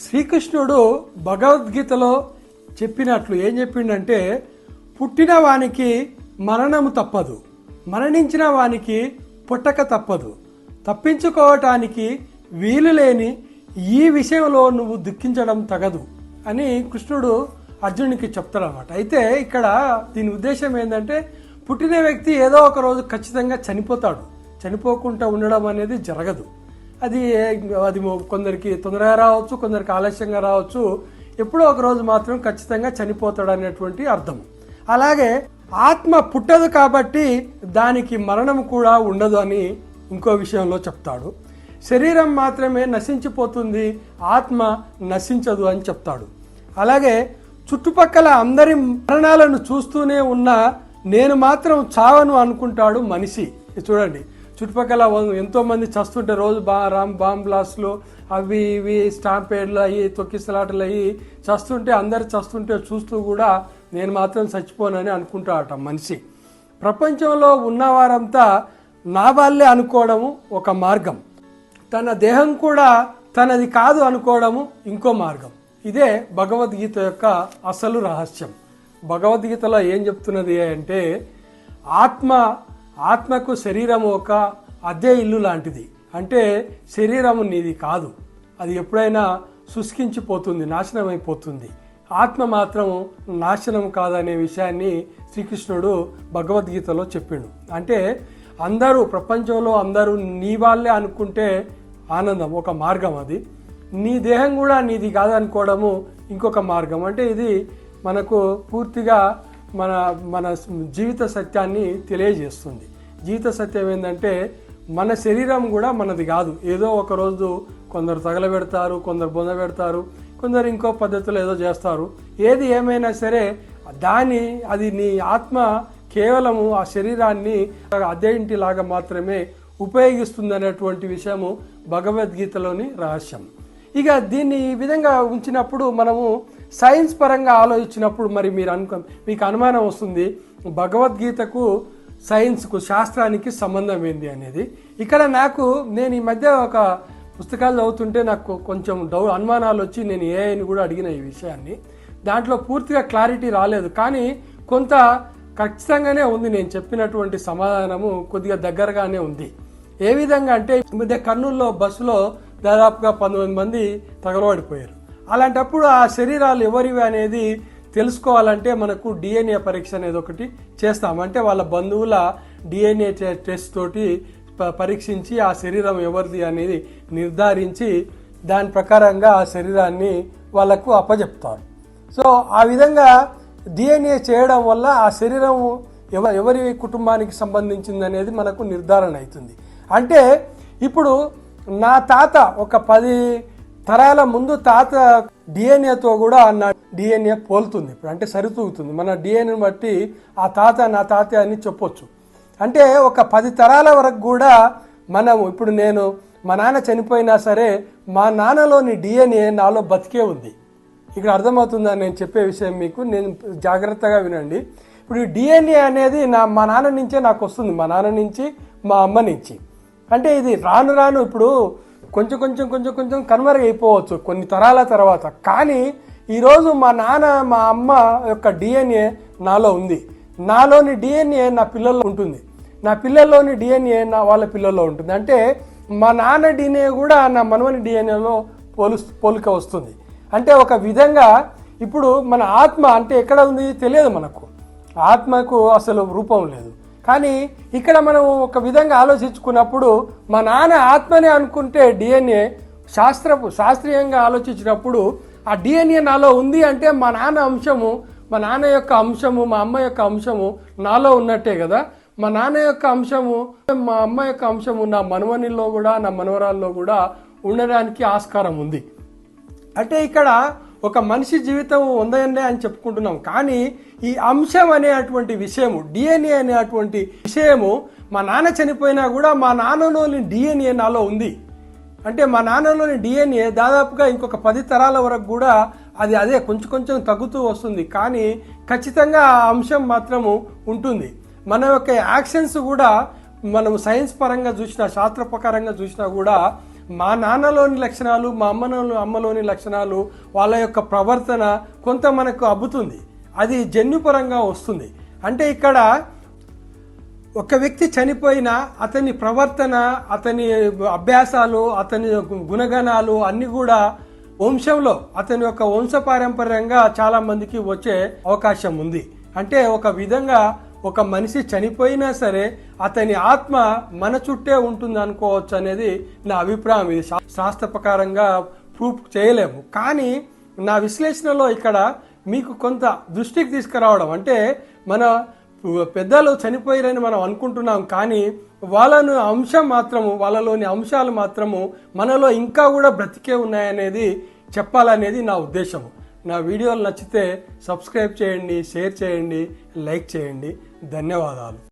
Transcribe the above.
శ్రీకృష్ణుడు భగవద్గీతలో చెప్పినట్లు ఏం చెప్పిండంటే పుట్టిన వానికి మరణము తప్పదు మరణించిన వానికి పుట్టక తప్పదు. తప్పించుకోవటానికి వీలు లేని ఈ విషయంలో నువ్వు దుఃఖించడం తగదు అని కృష్ణుడు అర్జునుడికి చెప్తాడనమాట అయితే ఇక్కడ దీని ఉద్దేశం ఏంటంటే పుట్టిన వ్యక్తి ఏదో ఒక రోజు ఖచ్చితంగా చనిపోతాడు. చనిపోకుండా ఉండడం అనేది జరగదు. అది అది కొందరికి తొందరగా రావచ్చు కొందరికి ఆలస్యంగా రావచ్చు. ఎప్పుడో ఒక రోజు మాత్రం ఖచ్చితంగా చనిపోతాడు అనేటువంటి అర్థం. అలాగే ఆత్మ పుట్టదు కాబట్టి దానికి మరణం కూడా ఉండదు అని ఇంకో విషయంలో చెప్తాడు. శరీరం మాత్రమే నశించిపోతుంది ఆత్మ నశించదు అని చెప్తాడు. అలాగే చుట్టుపక్కల అందరి మరణాలను చూస్తూనే ఉన్న నేను మాత్రం చావను అనుకుంటాడు మనిషి. చూడండి. చుట్టుపక్కల ఎంతోమంది చస్తుంటే రోజు బా రామ్ బాంబ్ బ్లాస్ట్లు అవి ఇవి స్టాంపేడ్లు అయ్యి తొక్కిసలాటలు అయ్యి చస్తుంటే అందరు చస్తుంటే చూస్తూ కూడా నేను మాత్రం చచ్చిపోనని అనుకుంటాడట మనిషి. ప్రపంచంలో ఉన్నవారంతా నా వాళ్ళే అనుకోవడము ఒక మార్గం. తన దేహం కూడా తనది కాదు అనుకోవడము ఇంకో మార్గం. ఇదే భగవద్గీత యొక్క అసలు రహస్యం. భగవద్గీతలో ఏం చెప్తున్నది అంటే ఆత్మ ఆత్మకు శరీరం ఒక అద్దె ఇల్లు లాంటిది. అంటే శరీరము నీది కాదు. అది ఎప్పుడైనా శుష్కించిపోతుంది నాశనం అయిపోతుంది ఆత్మ మాత్రం నాశనం కాదనే విషయాన్ని శ్రీకృష్ణుడు భగవద్గీతలో చెప్పిండు. అంటే అందరూ ప్రపంచంలో అందరూ నీ వాళ్ళే అనుకుంటే ఆనందం ఒక మార్గం అది. నీ దేహం కూడా నీది కాదనుకోవడము ఇంకొక మార్గం. అంటే ఇది మనకు పూర్తిగా మన మన జీవిత సత్యాన్ని తెలియజేస్తుంది. జీవిత సత్యం ఏంటంటే మన శరీరం కూడా మనది కాదు. ఏదో ఒక రోజు కొందరు తగలబెడతారు కొందరు బొంద పెడతారు కొందరు ఇంకో పద్ధతిలో ఏదో చేస్తారు. ఏది ఏమైనా సరే దాని అది నీ ఆత్మ కేవలము ఆ శరీరాన్ని అదేంటిలాగా మాత్రమే ఉపయోగిస్తుంది అనేటువంటి విషయము భగవద్గీతలోని రహస్యం. ఇక దీన్ని ఈ విధంగా ఉంచినప్పుడు మనము సైన్స్ పరంగా ఆలోచించినప్పుడు మరి మీరు అనుకో మీకు అనుమానం వస్తుంది భగవద్గీతకు సైన్స్కు శాస్త్రానికి సంబంధం ఏంది అనేది. ఇక్కడ నాకు నేను ఈ మధ్య ఒక పుస్తకాలు చదువుతుంటే నాకు కొంచెం డౌ అనుమానాలు వచ్చి నేను ఏఐని కూడా అడిగిన ఈ విషయాన్ని. దాంట్లో పూర్తిగా క్లారిటీ రాలేదు. కానీ కొంత ఖచ్చితంగానే ఉంది నేను చెప్పినటువంటి సమాధానము కొద్దిగా దగ్గరగానే ఉంది. ఏ విధంగా అంటే ఈ మధ్య కర్నూలులో బస్సులో దాదాపుగా పంతొమ్మిది మంది తగలబడిపోయారు. అలాంటప్పుడు ఆ శరీరాలు ఎవరివి అనేది తెలుసుకోవాలంటే మనకు డిఎన్ఏ పరీక్ష అనేది ఒకటి చేస్తాం. అంటే వాళ్ళ బంధువుల డిఎన్ఏ టెస్ట్ తోటి పరీక్షించి ఆ శరీరం ఎవరిది అనేది నిర్ధారించి దాని ప్రకారంగా ఆ శరీరాన్ని వాళ్ళకు అప్పజెప్తారు. సో ఆ విధంగా డిఎన్ఏ చేయడం వల్ల ఆ శరీరం ఎవ ఎవరి కుటుంబానికి సంబంధించింది అనేది మనకు నిర్ధారణ అవుతుంది. అంటే ఇప్పుడు నా తాత ఒక పది తరాల ముందు తాత డిఎన్ఏతో కూడా నా డిఎన్ఏ పోలుతుంది. ఇప్పుడు అంటే సరితూగుతుంది. మన డిఎన్ఏని బట్టి ఆ తాత నా తాత అని చెప్పొచ్చు. అంటే ఒక పది తరాల వరకు కూడా మనము ఇప్పుడు నేను మా నాన్న చనిపోయినా సరే మా నాన్నలోని డిఎన్ఏ నాలో బతికే ఉంది. ఇక్కడ అర్థమవుతుందని నేను చెప్పే విషయం మీకు నేను జాగ్రత్తగా వినండి. ఇప్పుడు డిఎన్ఏ అనేది నా మా నాన్న నుంచే నాకు వస్తుంది. మా నాన్న నుంచి మా అమ్మ నుంచి. అంటే ఇది రాను రాను ఇప్పుడు కొంచెం కొంచెం కొంచెం కొంచెం కనుమరుగు అయిపోవచ్చు కొన్ని తరాల తర్వాత. కానీ ఈరోజు మా నాన్న మా అమ్మ యొక్క డిఎన్ఏ నాలో ఉంది. నాలోని డిఎన్ఏ నా పిల్లల్లో ఉంటుంది. నా పిల్లల్లోని డిఎన్ఏ నా వాళ్ళ పిల్లల్లో ఉంటుంది. అంటే మా నాన్న డిఎన్ఏ కూడా నా మనవని డిఎన్ఏలో పోలు పోలిక వస్తుంది. అంటే ఒక విధంగా ఇప్పుడు మన ఆత్మ అంటే ఎక్కడ ఉంది? తెలియదు మనకు. ఆత్మకు అసలు రూపం లేదు. కానీ ఇక్కడ మనం ఒక విధంగా ఆలోచించుకున్నప్పుడు మా నాన్న ఆత్మనే అనుకుంటే డిఎన్ఏ శాస్త్రపు శాస్త్రీయంగా ఆలోచించినప్పుడు ఆ డిఎన్ఏ నాలో ఉంది అంటే మా నాన్న అంశము మా నాన్న యొక్క అంశము మా అమ్మ యొక్క అంశము నాలో ఉన్నట్టే కదా. మా నాన్న యొక్క అంశము మా అమ్మ యొక్క అంశము నా మనవనిలో కూడా నా మనవరాల్లో కూడా ఉండడానికి ఆస్కారం ఉంది. అంటే ఇక్కడ ఒక మనిషి జీవితం ఉందండి అని చెప్పుకుంటున్నాం. కానీ ఈ అంశం అనేటువంటి విషయము డిఎన్ఏ అనేటువంటి విషయము మా నాన్న చనిపోయినా కూడా మా నాన్నలోని డిఎన్ఏ నాలో ఉంది. అంటే మా నాన్నలోని డిఎన్ఏ దాదాపుగా ఇంకొక పది తరాల వరకు కూడా అది అదే కొంచెం కొంచెం తగ్గుతూ వస్తుంది. కానీ ఖచ్చితంగా ఆ అంశం మాత్రము ఉంటుంది. మన యొక్క యాక్షన్స్ కూడా మనం సైన్స్ పరంగా చూసినా శాస్త్ర ప్రకారంగా చూసినా కూడా మా నాన్నలోని లక్షణాలు మా అమ్మలోని అమ్మలోని లక్షణాలు వాళ్ళ యొక్క ప్రవర్తన కొంత మనకు అబ్బుతుంది. అది జన్యుపరంగా వస్తుంది. అంటే ఇక్కడ ఒక వ్యక్తి చనిపోయినా అతని ప్రవర్తన అతని అభ్యాసాలు అతని గుణగణాలు అన్నీ కూడా వంశంలో అతని యొక్క వంశపారంపర్యంగా చాలామందికి వచ్చే అవకాశం ఉంది. అంటే ఒక విధంగా ఒక మనిషి చనిపోయినా సరే అతని ఆత్మ మన చుట్టే ఉంటుంది అనుకోవచ్చు అనేది నా అభిప్రాయం. ఇది శా- శాస్త్ర ప్రకారంగా ప్రూఫ్ చేయలేము. కానీ నా విశ్లేషణలో ఇక్కడ మీకు కొంత దృష్టికి తీసుకురావడం అంటే మన పెద్దలు చనిపోయారని మనం అనుకుంటున్నాం కానీ వాళ్ళను అంశం మాత్రము వాళ్ళలోని అంశాలు మాత్రము మనలో ఇంకా కూడా బ్రతికే ఉన్నాయనేది చెప్పాలనేది నా ఉద్దేశం నా వీడియోలు నచ్చితే సబ్స్క్రైబ్ చేయండి షేర్ చేయండి లైక్ చేయండి. ధన్యవాదాలు